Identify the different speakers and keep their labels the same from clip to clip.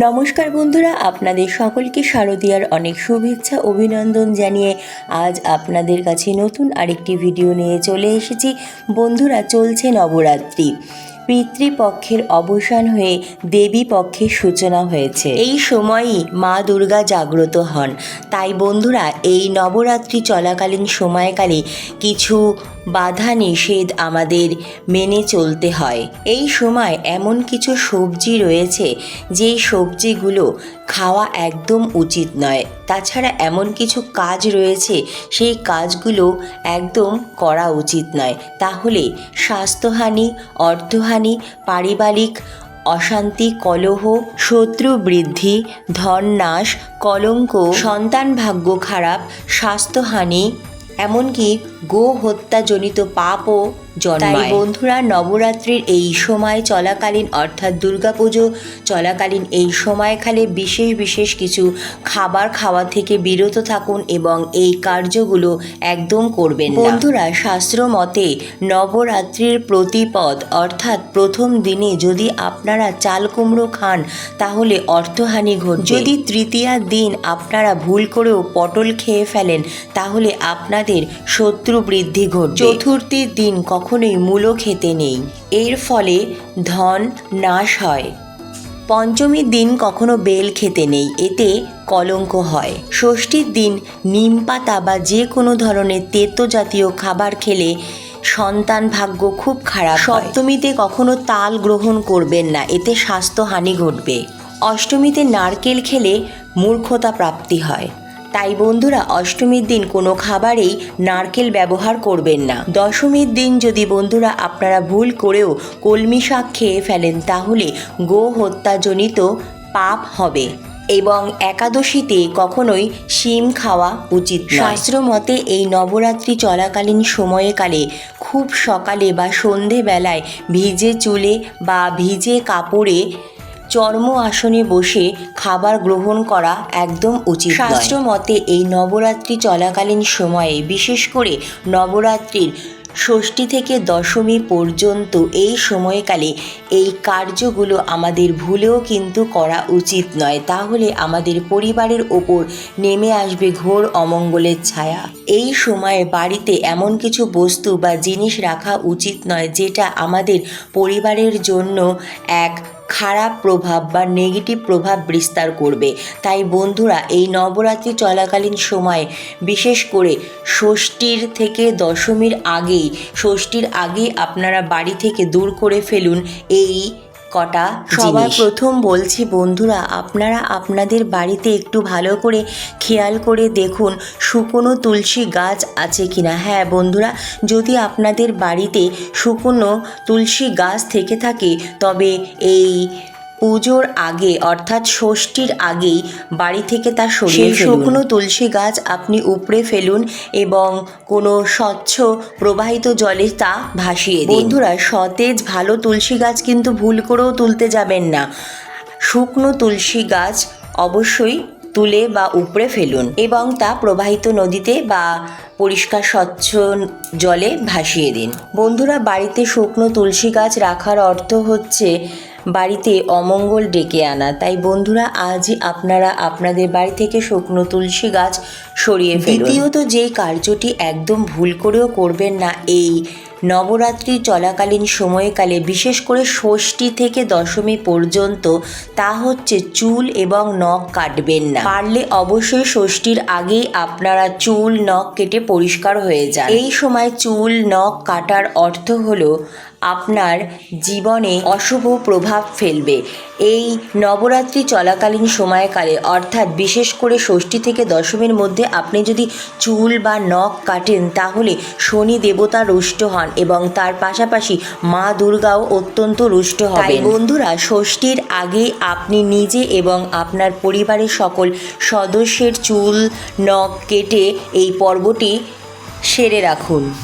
Speaker 1: নমস্কার বন্ধুরা, আপনাদের সকলকে শারদীয়ার অনেক শুভেচ্ছা, অভিনন্দন জানিয়ে আজ আপনাদের কাছে নতুন আরেকটি ভিডিও নিয়ে চলে এসেছি। বন্ধুরা, চলছে নবরাত্রি। পিতৃপক্ষের অবসান হয়ে দেবী পক্ষের সূচনা হয়েছে। এই সময়ই মা দুর্গা জাগ্রত হন। তাই বন্ধুরা, এই নবরাত্রি চলাকালীন সময়কালে কিছু বাধা নিষেধ আমাদের মেনে চলতে হয়। এই সময় এমন কিছু সবজি রয়েছে, যেই সবজিগুলো খাওয়া একদম উচিত নয়। তাছাড়া এমন কিছু কাজ রয়েছে, সেই কাজগুলো একদম করা উচিত নয়। তাহলে স্বাস্থ্যহানি, অর্থহানি, পারিবারিক অশান্তি, কলহ, শত্রু বৃদ্ধি ধন নাশ কলঙ্ক, সন্তান ভাগ্য খারাপ, স্বাস্থ্যহানি এমনকি গো হত্যাজনিত পাপও জন্মায়। তাই বন্ধুরা নবরাত্রির এই সময় চলাকালীন অর্থাৎ দুর্গাপুজো চলাকালীন এই সময়কালে বিশেষ বিশেষ কিছু খাবার খাওয়া থেকে বিরত থাকুন এবং এই কার্যগুলো একদম করবেন না। বন্ধুরা শাস্ত্র মতে নবরাত্রির প্রতিপদ অর্থাৎ প্রথম দিনে যদি আপনারা চাল কুমড়ো খান তাহলে অর্থহানি ঘটবে। যদি তৃতীয়া দিন আপনারা ভুল করেও পটল খেয়ে ফেলেন তাহলে আপনাদের শত্রু বৃদ্ধি ঘটবে। চতুর্থীর দিন কখনোই মূলো খেতে নেই। এর ফলে ধন নাশ হয়। পঞ্চমীর দিন কখনো বেল খেতে নেই, এতে কলঙ্ক হয়। ষষ্ঠীর দিন নিম পাতা বা যে কোনো ধরনের তেতো জাতীয় খাবার খেলে সন্তান ভাগ্য খুব খারাপ সপ্তমীতে কখনো তাল গ্রহণ করবেন না, এতে স্বাস্থ্যহানি ঘটবে। অষ্টমীতে নারকেল খেলে মূর্খতা প্রাপ্তি হয়। তাই বন্ধুরা অষ্টমীর দিন কোনো খাবারেই নারকেল ব্যবহার করবেন না দশমীর দিন যদি বন্ধুরা আপনারা ভুল করেও কলমি শাক খেয়ে ফেলেন, তাহলে গো হত্যাজনিত পাপ হবে এবং একাদশীতে কখনোই শিম খাওয়া উচিত। শাস্ত্র মতে এই নবরাত্রি চলাকালীন সময়কালে খুব সকালে বা সন্ধেবেলায় ভিজে চুলে বা ভিজে কাপড়ে চর্ম আসনে বসে খাবার গ্রহণ করা একদম উচিত শাস্ত্র মতে এই নবরাত্রি চলাকালীন সময়ে, বিশেষ করে নবরাত্রির ষষ্ঠী থেকে দশমী পর্যন্ত এই সময়কালে এই কার্যগুলো আমাদের ভুলেও কিন্তু করা উচিত নয়। তাহলে আমাদের পরিবারের ওপর নেমে আসবে ঘোর অমঙ্গলের ছায়া। এই সময়ে বাড়িতে এমন কিছু বস্তু বা জিনিস রাখা উচিত নয়, যেটা আমাদের পরিবারের জন্য এক খারাপ প্রভাব বা নেগেটিভ প্রভাব বিস্তার করবে। তাই বন্ধুরা, এই নবরাত্রি চলাকালীন সময়ে, বিশেষ করে ষষ্ঠীর থেকে দশমীর আগেই, ষষ্ঠীর আগেই আপনারা বাড়ি থেকে দূর করে ফেলুন এই কটা? সবার প্রথম বলছি বন্ধুরা আপনারা আপনাদের বাড়িতে একটু ভালো করে খেয়াল করে দেখুন শুকনো তুলসী গাছ আছে কি না হ্যাঁ বন্ধুরা যদি আপনাদের বাড়িতে শুকনো তুলসী গাছ থেকে থাকে তবে এই পুজোর আগে অর্থাৎ ষষ্ঠীর আগেই বাড়ি থেকে তা সরিয়ে শুকনো তুলসী গাছ আপনি উপড়ে ফেলুন এবং কোনো স্বচ্ছ প্রবাহিত জলে তা ভাসিয়ে দিন। বন্ধুরা সতেজ ভালো তুলসী গাছ কিন্তু ভুল করেও তুলতে যাবেন না। শুকনো তুলসী গাছ অবশ্যই তুলে বা উপড়ে ফেলুন এবং তা প্রবাহিত নদীতে বা পরিষ্কার স্বচ্ছ জলে ভাসিয়ে দিন। বন্ধুরা বাড়িতে শুকনো তুলসী গাছ রাখার অর্থ হচ্ছে বাড়িতে অমঙ্গল ডেকে আনা। তাই বন্ধুরা, আজই আপনারা আপনাদের বাড়ি থেকে শুকনো তুলসী গাছ সরিয়ে দ্বিতীয়ত যে কার্যটি একদম ভুল করেও করবেন না, এই নবরাত্রি চলাকালীন সময়কালে, বিশেষ করে ষষ্ঠী থেকে দশমী পর্যন্ত, তা হচ্ছে চুল এবং নখ কাটবেন না। পারলে অবশ্যই ষষ্ঠীর আগেই আপনারা চুল, নখ কেটে পরিষ্কার হয়ে যান। এই সময় চুল, নখ কাটার অর্থ হলো আপনার জীবনে অশুভ প্রভাব ফেলবে। এই নবরাত্রি চলাকালীন সময়কালে অর্থাৎ বিশেষ করে ষষ্ঠী থেকে দশমীর মধ্যে আপনি যদি চুল বা নখ কাটেন তাহলে শনি দেবতা রুষ্ট হন এবং তার পাশাপাশি মা দুর্গাও অত্যন্ত রুষ্ট হবেন। বন্ধুরা ষষ্ঠীর আগে আপনি নিজে এবং আপনার পরিবারের সকল সদস্যের চুল নখ কেটে এই পর্বটি সেরে রাখুন।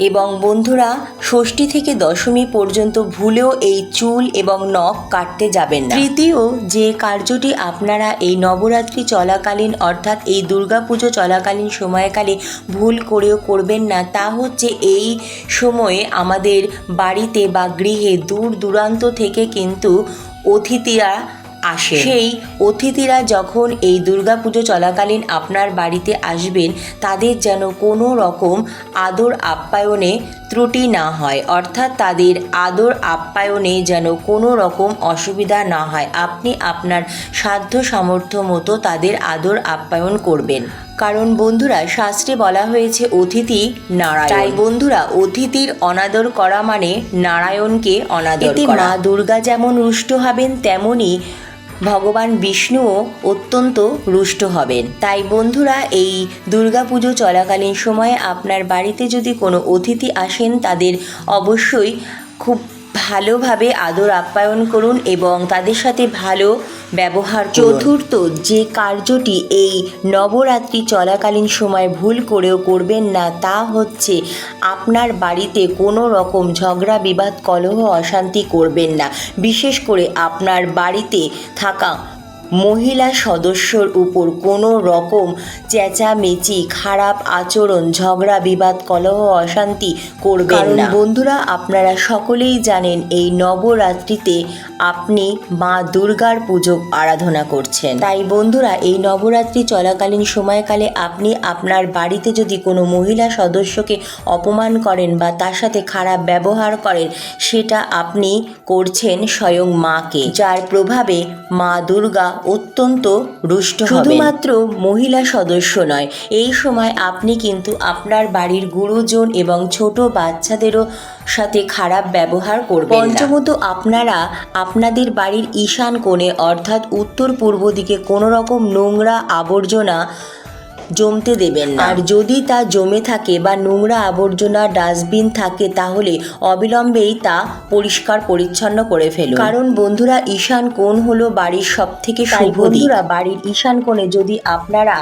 Speaker 1: এবং বন্ধুরা, ষষ্ঠী থেকে দশমী পর্যন্ত ভুলেও এই চুল এবং নখ কাটতে যাবেন না। তৃতীয়, যে কার্যটি আপনারা এই নবরাত্রি চলাকালীন অর্থাৎ এই দুর্গাপুজো চলাকালীন সময়কালে ভুল করেও করবেন না, তা হচ্ছে এই সময়ে আমাদের বাড়িতে বা গৃহে দূর দূরান্ত থেকে কিন্তু অতিথিরা আসে সেই অতিথিরা যখন এই দুর্গাপুজো চলাকালীন আপনার বাড়িতে আসবেন তাদের যেন কোনো রকম আদর আপ্যায়নে ত্রুটি না হয়। অর্থাৎ তাদের আদর আপ্যায়নে যেন কোনো রকম অসুবিধা না হয়। আপনি আপনার সাধ্য সামর্থ্য মতো তাদের আদর আপ্যায়ন করবেন। কারণ বন্ধুরা শাস্ত্রে বলা হয়েছে অতিথি নারায়ণ। তাই বন্ধুরা অতিথির অনাদর করা মানে নারায়ণকে অনাদর মা দুর্গা যেমন রুষ্ট হবেন তেমনই ভগবান বিষ্ণুও অত্যন্ত রুষ্ট হবেন। তাই বন্ধুরা, এই দুর্গাপুজো চলাকালীন সময়ে আপনার বাড়িতে যদি কোনো অতিথি আসেন, তাদের অবশ্যই খুব ভালোভাবে আদর আপ্যায়ন করুন এবং তাদের সাথে ভালো ব্যবহার চতুর্থ, যে কার্যটি এই নবরাত্রি চলাকালীন সময় ভুল করেও করবেন না, তা হচ্ছে আপনার বাড়িতে কোনো রকম ঝগড়া, বিবাদ, কলহ, অশান্তি করবেন না। বিশেষ করে আপনার বাড়িতে থাকা মহিলা সদস্যর উপর কোনো রকম চেঁচামেচি খারাপ আচরণ ঝগড়া বিবাদ কলহ অশান্তি করবেন না। বন্ধুরা আপনারা সকলেই জানেন এই নবরাত্রিতে আপনি মা দুর্গার পুজো আরাধনা করছেন। তাই বন্ধুরা এই নবরাত্রি চলাকালীন সময়কালে আপনি আপনার বাড়িতে যদি কোনো মহিলা সদস্যকে অপমান করেন বা তার সাথে খারাপ ব্যবহার করেন সেটা আপনি করছেন স্বয়ং মাকে যার প্রভাবে মা দুর্গা অত্যন্ত রুষ্ট শুধুমাত্র মহিলা সদস্য নয় এই সময় আপনি কিন্তু আপনার বাড়ির গুরুজন এবং ছোট বাচ্চাদেরও সাথে খারাপ ব্যবহার করবেন পঞ্চমত আপনারা আপনাদের বাড়ির ঈশান কোণে অর্থাৎ উত্তর পূর্ব দিকে কোনো রকম নোংরা আবর্জনা জমতে দেবেন না। আর যদি তা জমে থাকে বা নোংরা আবর্জনা ডাস্টবিন থাকে তাহলে অবিলম্বেই তা পরিষ্কার পরিচ্ছন্ন করে ফেলুন। কারণ বন্ধুরা ঈশান কোণ হলো বাড়ির সব থেকে বন্ধুরা বাড়ির ঈশান কোণে যদি আপনারা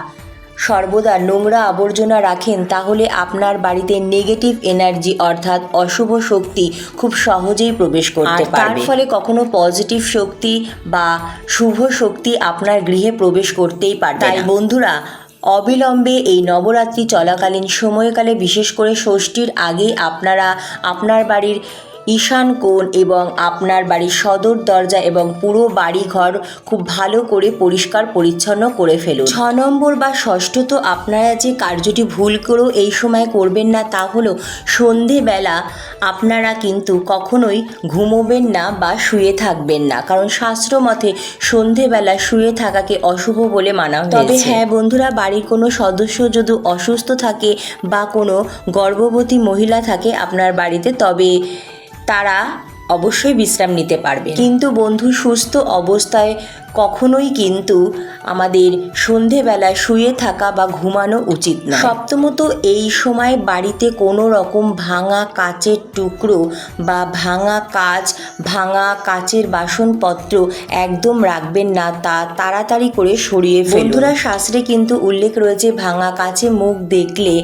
Speaker 1: সর্বদা নোংরা আবর্জনা রাখেন তাহলে আপনার বাড়িতে নেগেটিভ এনার্জি অর্থাৎ অশুভ শক্তি খুব সহজেই প্রবেশ করতে পারবে তার ফলে কখনো পজিটিভ শক্তি বা শুভ শক্তি আপনার গৃহে প্রবেশ করতেই পারবে তাই বন্ধুরা অবিলম্বে এই নবরাত্রি চলাকালীন সময়কালে বিশেষ করে ষষ্ঠীর আগেই আপনারা আপনার বাড়ির ঈশান কোণ এবং আপনার বাড়ির সদর দরজা এবং পুরো বাড়ি ঘর খুব ভালো করে পরিষ্কার পরিচ্ছন্ন করে ফেলুন। ছ নম্বর বা ষষ্ঠত আপনারা যে কার্যটি ভুল করেও এই সময় করবেন না তা হলো সন্ধেবেলা আপনারা কিন্তু কখনোই ঘুমোবেন না বা শুয়ে থাকবেন না কারণ শাস্ত্র মতে সন্ধেবেলা শুয়ে থাকাকে অশুভ বলে মানা হয়েছে। তবে হ্যাঁ বন্ধুরা বাড়ির কোনো সদস্য যদি অসুস্থ থাকে বা কোনো গর্ভবতী মহিলা থাকে আপনার বাড়িতে তবে তারা অবশ্যই বিশ্রাম নিতে পারবে। কিন্তু বন্ধু, সুস্থ অবস্থায় কখনোই কিন্তু আমাদের সন্ধেবেলায় শুয়ে থাকা বা ঘুমানো উচিত না সপ্তমত, এই সময় বাড়িতে কোনো রকম ভাঙা কাচের টুকরো বা ভাঙা কাচ ভাঙা কাচের বাসনপত্র একদম রাখবেন না, তা তাড়াতাড়ি করে সরিয়ে বন্ধুরা, শাস্ত্রে কিন্তু উল্লেখ রয়েছে, ভাঙা কাচে মুখ দেখলে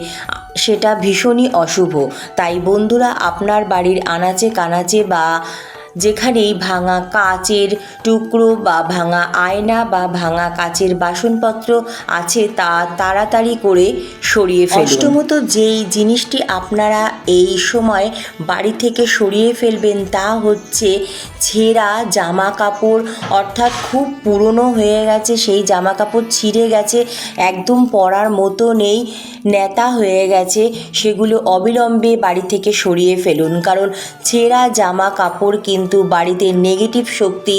Speaker 1: সেটা ভীষণই অশুভ। তাই বন্ধুরা আপনার বাড়ির আনাচে কানাচে বা যেখানেই ভাঙা কাচের টুকরো বা ভাঙা আয়না বা ভাঙা কাচের বাসনপত্র আছে তা তাড়াতাড়ি করে সরিয়ে ফেলুন। অষ্টমত, যেই জিনিসটি আপনারা এই সময় বাড়ি থেকে সরিয়ে ফেলবেন তা হচ্ছে ছেঁড়া জামা কাপড় অর্থাৎ খুব পুরনো হয়ে গেছে, সেই জামা কাপড় ছিঁড়ে গেছে, একদম পরার মতো নেই নেতা হয়ে গেছে, সেগুলো অবিলম্বে বাড়ি থেকে সরিয়ে ফেলুন। কারণ ছেঁড়া জামা কাপড় কিন্তু বাড়িতে নেগেটিভ শক্তি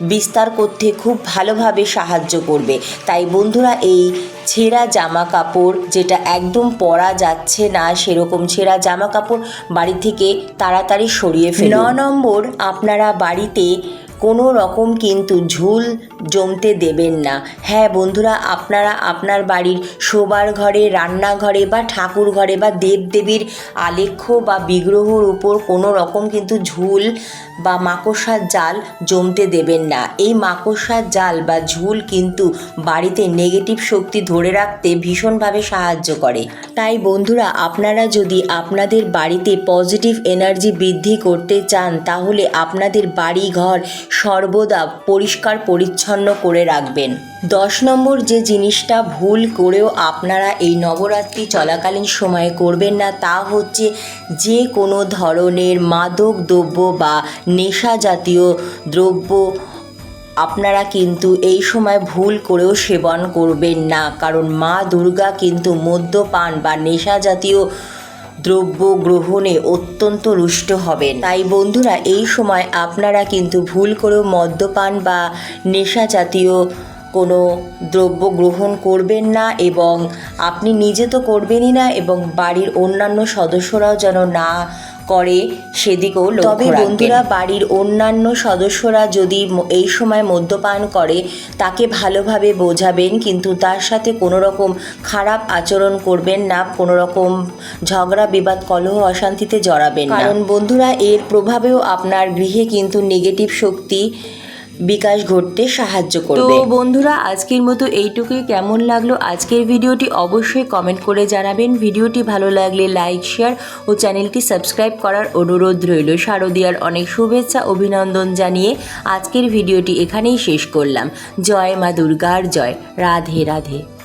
Speaker 1: বিস্তার করতে খুব ভালোভাবে সাহায্য করবে। তাই বন্ধুরা, এই ছেঁড়া জামা কাপড় যেটা একদম পরা যাচ্ছে না, সেরকম ছেঁড়া জামা কাপড় বাড়ি থেকে তাড়াতাড়ি সরিয়ে ফেলুন। ন নম্বর, আপনারা বাড়িতে কোনো রকম কিন্তু ঝুল জমতে দেবেন না। হ্যাঁ বন্ধুরা, আপনারা আপনার বাড়ির শোবার ঘরে, রান্নাঘরে বা ঠাকুর ঘরে বা দেবদেবীর আলেখ্য বা বিগ্রহর উপর কোনো রকম কিন্তু ঝুল বা মাকড়সার জাল জমতে দেবেন না। এই মাকড়সার জাল বা ঝুল কিন্তু বাড়িতে নেগেটিভ শক্তি ধরে রাখতে ভীষণভাবে সাহায্য করে। তাই বন্ধুরা, আপনারা যদি আপনাদের বাড়িতে পজিটিভ এনার্জি বৃদ্ধি করতে চান, তাহলে আপনাদের বাড়ি ঘর সর্বদা পরিষ্কার পরিচ্ছন্ন করে রাখবেন। দশ নম্বর যে জিনিসটা ভুল করেও আপনারা এই নবরাত্রি চলাকালীন সময়ে করবেন না, তা হচ্ছে যে কোনো ধরনের মাদক দ্রব্য বা নেশা জাতীয় দ্রব্য আপনারা কিন্তু এই সময় ভুল করেও সেবন করবেন না। কারণ মা দুর্গা কিন্তু মদ্যপান বা নেশা জাতীয় দ্রব্য গ্রহণে অত্যন্ত রুষ্ট হবেন। তাই বন্ধুরা, এই সময় আপনারা কিন্তু ভুল করেও মদ্যপান বা নেশা জাতীয় কোনো দ্রব্য গ্রহণ করবেন না এবং আপনি নিজে তো করবেনই না এবং বাড়ির অন্যান্য সদস্যরাও যেন না করে সেদিকেও তবে বন্ধুরা বাড়ির অন্যান্য সদস্যরা যদি এই সময় মদ্যপান করে তাকে ভালোভাবে বোঝাবেন কিন্তু তার সাথে কোনো রকম খারাপ আচরণ করবেন না কোনো রকম ঝগড়া বিবাদ কলহ অশান্তিতে জড়াবেন না। কারণ বন্ধুরা এর প্রভাবেও আপনার গৃহে কিন্তু নেগেটিভ শক্তি বিকাশ ঘটতে সাহায্য করবে। তো বন্ধুরা আজকের মতো এইটুকুই। কেমন লাগল আজকের ভিডিওটি অবশ্যই কমেন্ট করে জানাবেন। ভিডিওটি ভালো লাগলে লাইক শেয়ার ও চ্যানেলটি সাবস্ক্রাইব করার অনুরোধ রইল। শারদীয়ার অনেক শুভেচ্ছা অভিনন্দন জানিয়ে আজকের ভিডিওটি এখানেই শেষ করলাম। জয় মা দুর্গার জয়। রাধে রাধে।